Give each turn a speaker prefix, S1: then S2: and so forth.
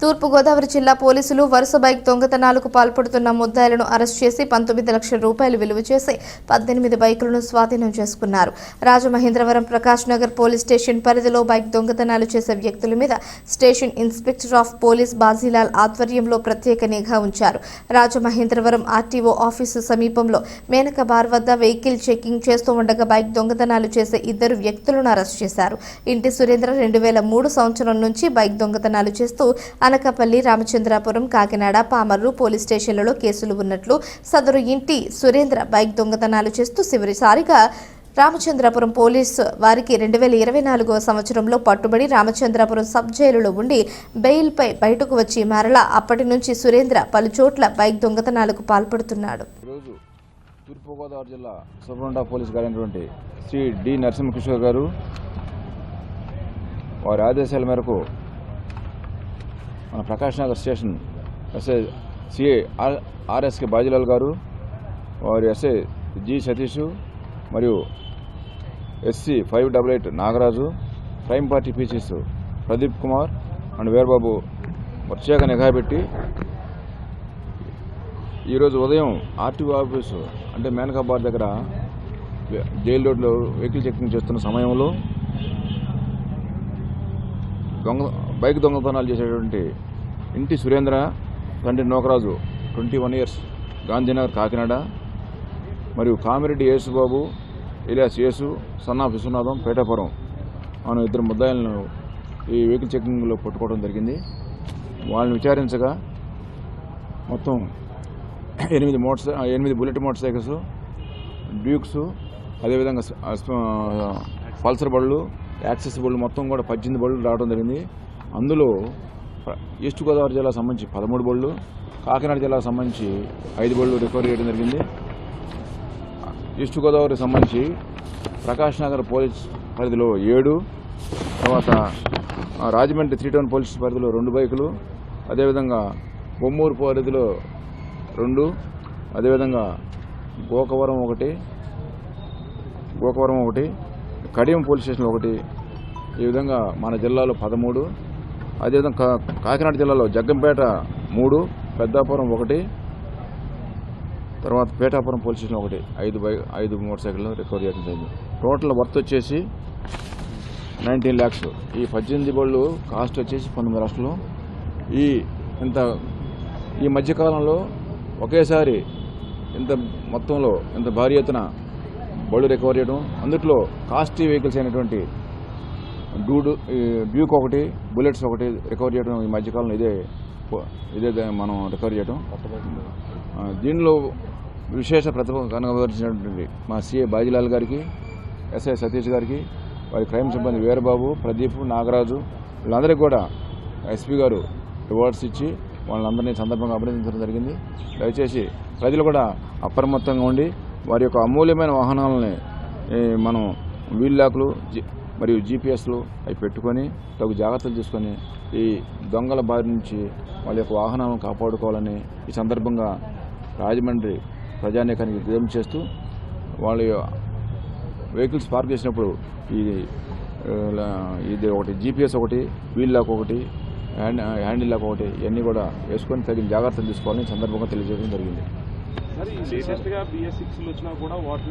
S1: తూర్పుగోదావరి జిల్లా పోలీసులు వరుస బైక్ దొంగతనాలకు పాల్పడుతున్న ముద్దాయిలను అరెస్ట్ చేసి పంతొమ్మిది లక్షల రూపాయలు విలువ చేసి పద్దెనిమిది బైకులను స్వాధీనం చేసుకున్నారు. రాజమహేంద్రవరం ప్రకాష్ నగర్ పోలీస్ స్టేషన్ పరిధిలో బైక్ దొంగతనాలు చేసే వ్యక్తుల మీద station inspector of police Bajilal ఆధ్వర్యంలో ప్రత్యేక నిఘా ఉంచారు. రాజమహేంద్రవరం ఆర్టీఓ ఆఫీసు సమీపంలో మేనక బార్ వద్ద వెహికల్ చెకింగ్ చేస్తూ ఉండగా బైక్ దొంగతనాలు చేసే ఇద్దరు వ్యక్తులను అరెస్ట్ చేశారు. ఇంటి సురేంద్ర రెండు వేల మూడు సంవత్సరం నుంచి బైక్ దొంగతనాలు చేస్తూ అనకాపల్లి రామచంద్రాపురం కాకినాడ పామర్రు పోలీస్ స్టేషన్లలో కేసులు ఉన్నట్లు సదరు ఇంటి సురేంద్ర బైక్ దొంగతనాలు చేస్తూ చివరిసారిగా రామచంద్రాపురం పోలీసు వారికి రెండు వేల ఇరవై నాలుగవ సంవత్సరంలో పట్టుబడి రామచంద్రాపురం సబ్ జైలులో ఉండి బెయిల్పై బయటకు వచ్చి మరలా అప్పటి నుంచి సురేంద్ర పలుచోట్ల బైక్ దొంగతనాలకు పాల్పడుతున్నాడు.
S2: ఈరోజు తూర్పుగోదావరి జిల్లా సూపరింటెండెంట్ పోలీస్ గారైనటువంటి శ్రీ డి నరసింహకిషోర్ గారు వారి ఆదేశాల మేరకు మన Prakash Nagar station SI CI are RSK Bajilal గారు వారి ఎస్ఐ జి సతీష్ మరియు SC five double eight Nagaraju crime party PCs Pradeep Kumar and Veerababu ప్రత్యేక నిఘా పెట్టి ఈరోజు ఉదయం ఆర్టీఓ ఆఫీసు అంటే మేనకాబాద్ దగ్గర జైలు రోడ్లో వెహికల్ చెకింగ్ చేస్తున్న సమయంలో దొంగ బైక్ దొంగతనాలు చేసేటువంటి ఇంటి సురేంద్ర తండ్రి Nokaraju twenty one years Gandhinagar Kakinada మరియు కామిరెడ్డి యేసుబాబు ఇలియాస్ యేసు సన్నా విశ్వనాథం పేటాపురం మనం ఇద్దరు ముద్దాయిలను ఈ వెహికల్ చెకింగ్లో పట్టుకోవడం జరిగింది. వాళ్ళని విచారించగా మొత్తం ఎనిమిది మోటార్ ఎనిమిది బుల్లెట్ మోటార్ సైకిల్స్ డ్యూక్స్ అదేవిధంగా పల్సర్ బళ్ళు యాక్సెస్ బళ్ళు మొత్తం కూడా పద్దెనిమిది బళ్ళు రావడం జరిగింది. అందులో ఈస్ట్ గోదావరి జిల్లాకు సంబంధించి పదమూడు బళ్ళు కాకినాడ జిల్లాకు సంబంధించి ఐదు బళ్ళు రికవరీ చేయడం జరిగింది. ఈస్ట్ గోదావరికి సంబంధించి ప్రకాష్ నగర్ పోలీస్ పరిధిలో ఏడు తర్వాత రాజమండ్రి త్రీ టౌన్ పోలీస్ పరిధిలో రెండు బైకులు అదేవిధంగా బొమ్మూరు పరిధిలో రెండు అదేవిధంగా గోకవరం ఒకటి గోకవరం ఒకటి కడియం పోలీస్ స్టేషన్ ఒకటి ఈ విధంగా మన జిల్లాలో పదమూడు అదేవిధంగా కా- కాకినాడ జిల్లాలో జగ్గంపేట మూడు పెద్దాపురం ఒకటి తర్వాత పేటాపురం పోలీస్ స్టేషన్ ఒకటి. ఐదు బై ఐదు మోటార్ సైకిళ్ళు రికవర్ చేయడం జరిగింది. టోటల్ వర్త్ వచ్చేసి నైన్టీన్ ల్యాక్స్. ఈ పద్దెనిమిది బళ్ళు కాస్ట్ వచ్చేసి పంతొమ్మిది లక్షలు. ఈ ఇంత ఈ మధ్యకాలంలో ఒకేసారి ఇంత మొత్తంలో ఇంత భారీ ఎత్తున బళ్ళు రికవర్ చేయడం అందుట్లో కాస్ట్లీ వెహికల్స్ అయినటువంటి డూడు ఈ డ్యూక్ ఒకటి బుల్లెట్స్ ఒకటి రికవర్ చేయడం ఈ మధ్యకాలంలో ఇదే ఇదే మనం రికవర్ చేయడం దీనిలో విశేష ప్రతిభ కనబరిచినటువంటి మా సీఏ బాజీలాల్ గారికి ఎస్ఐ సతీష్ గారికి వారి క్రైమ్ సిబ్బంది వీరబాబు ప్రదీప్ నాగరాజు వీళ్ళందరికీ కూడా ఎస్పీ గారు రివార్డ్స్ ఇచ్చి వాళ్ళందరినీ సందర్భంగా అభినందించడం జరిగింది. దయచేసి ప్రజలు కూడా అప్రమత్తంగా ఉండి వారి యొక్క అమూల్యమైన వాహనాలని మనం వీల్ లాక్లు మరియు జీపీఎస్లు అవి పెట్టుకొని తగు జాగ్రత్తలు తీసుకొని ఈ దొంగల బారి నుంచి వాళ్ళ యొక్క వాహనాలను కాపాడుకోవాలని ఈ సందర్భంగా రాజమండ్రి ప్రజానీకానికి విజయం చేస్తూ వాళ్ళ వెహికల్స్ పార్క్ చేసినప్పుడు ఈ ఇది ఒకటి జీపీఎస్ ఒకటి వీల్ లాక్ ఒకటి హ్యాండ్ హ్యాండిల్ లాక్ ఒకటి ఇవన్నీ కూడా వేసుకొని తగిన జాగ్రత్తలు తీసుకోవాలని సందర్భంగా తెలియజేయడం జరిగింది.